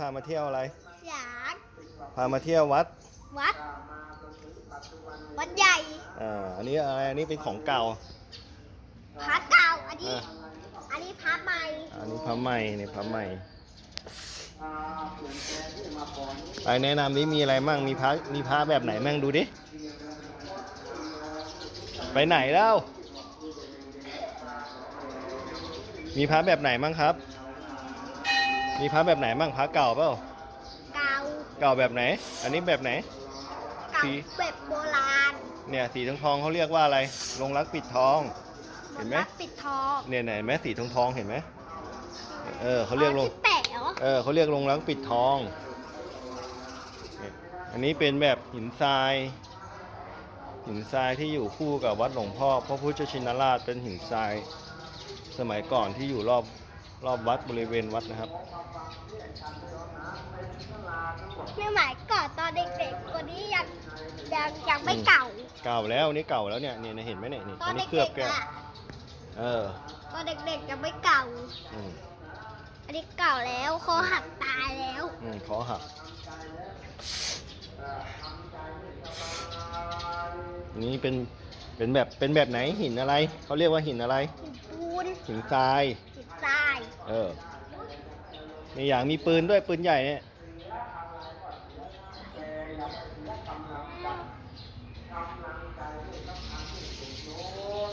พามาเที่ยวอะไรอยากพามาเที่ยววัดวัด วัดใหญ่ อ่าอันนี้อะไรอันนี้เป็นของเก่าพระเก่า อันนี้ อะอันนี้พระใหม่ อันนี้พระใหม่นี่พระใหม่ไปแนะนำนี้มีอะไรมั่งมีพระมีพระแบบไหนมั่งดูดิไปไหนแล้ว มีพระแบบไหนมั่งครับ มีพระแบบไหนมั่งพระเก่าเปล่าเก่าเก่าแบบไหน อันนี้แบบไหน เก่าสี แบบโบราณเนี่ยสีทองทองๆเขาเรียกว่าอะไรลงรักปิดทอง เห็นไหมวัดปิดทองเนี่ยไหนไหมสีทองทองๆเห็นไหมเออเขาเรียกลง ที่แปะเหรอเออเขาเรียกลงรักปิดทองเนี่ยอันนี้เป็นแบบหินทราย หินทรายที่อยู่คู่กับวัดหลวงพ่อพระพุทธชินราชเป็นหินทราย สมัยก่อนที่อยู่รอบ รอบวัดบริเวณวัดนะครับเมื่อหมายก่อนตอนเด็กๆกว่านี้ยังยังยังไม่เก่า เก่าแล้วนี่เก่าแล้วเนี่ยเนี่ยเห็นไหมเนี่ยนี่ตออันนนี้เคลือบเด็กแก้วๆอะเออตอนเด็กๆยังไม่เก่า อืมอันนี้เก่าแล้วคอหักตายแล้ว อืมขอหักนี่เป็นเป็นแบบเป็นแบบไหนหินอะไรเขาเรียกว่าหินอะไรหินปูนหินทรายหินทราย เออ มีอย่างมีปืนด้วยปืนใหญ่เนี่ย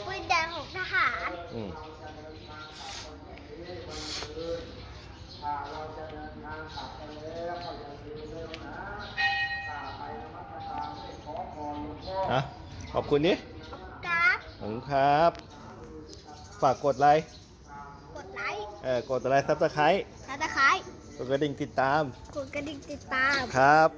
ปืนแดงของทหารอืมอะขอบคุณดิกราฟขอบคุณครับ ฝากกดไลค์กดไลค์ เออกดอะไรซับสไครต์แล้วตะไคร้กดกระดิ่งติดตาม กดกระดิ่งติดตาม ครับ